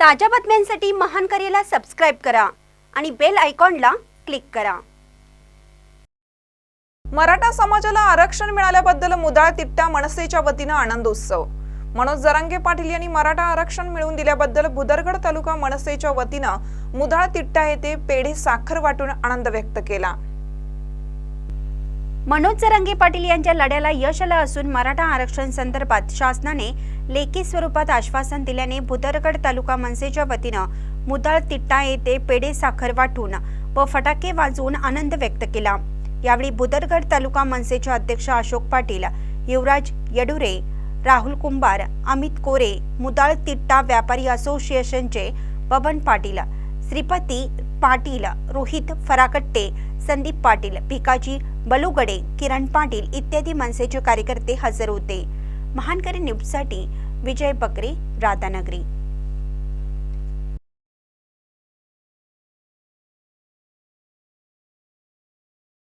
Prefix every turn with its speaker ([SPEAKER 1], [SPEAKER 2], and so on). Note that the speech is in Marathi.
[SPEAKER 1] ताज्या बातम्यांसाठी महान करेला सबस्क्राईब करा आणि बेल आयकॉनला क्लिक करा.
[SPEAKER 2] मराठा समाजाला आरक्षण मिळाल्याबद्दल मुदाळ तिपट्या मनसेच्या वतीनं आनंदोत्सव. मनोज जरांगे पाटील यांनी मराठा आरक्षण मिळवून दिल्याबद्दल भुदरगड तालुका मनसेच्या वतीनं मुदाळ तिट्टा येथे पेढे साखर वाटून आनंद व्यक्त केला.
[SPEAKER 1] मनोज जरांगे पाटील यांच्या लढ्याला यश आलं असून मराठा आरक्षण संदर्भात शासनाने लेखी स्वरूपात आश्वासन दिल्याने भुदरगड तालुका मनसेच्या वतीनं मुदाळ तिट्टा येथे पेढे साखर वाटून व फटाके वाजवून आनंद व्यक्त केला. यावेळी भुदरगड तालुका मनसेचे अध्यक्ष अशोक पाटील युवराज येडुरे राहुल कुंभार अमित कोरे मुदाळ तिट्टा व्यापारी असोसिएशनचे बबन पाटील श्रीपती पाटील रोहित फराकट्टे संदीप पाटील भिकाजी बलुगडे किरण पाटील इत्यादी मनसेचे कार्यकर्ते हजर होते. महानकरी न्यूजसाठी विजय बकरे राधानगरी.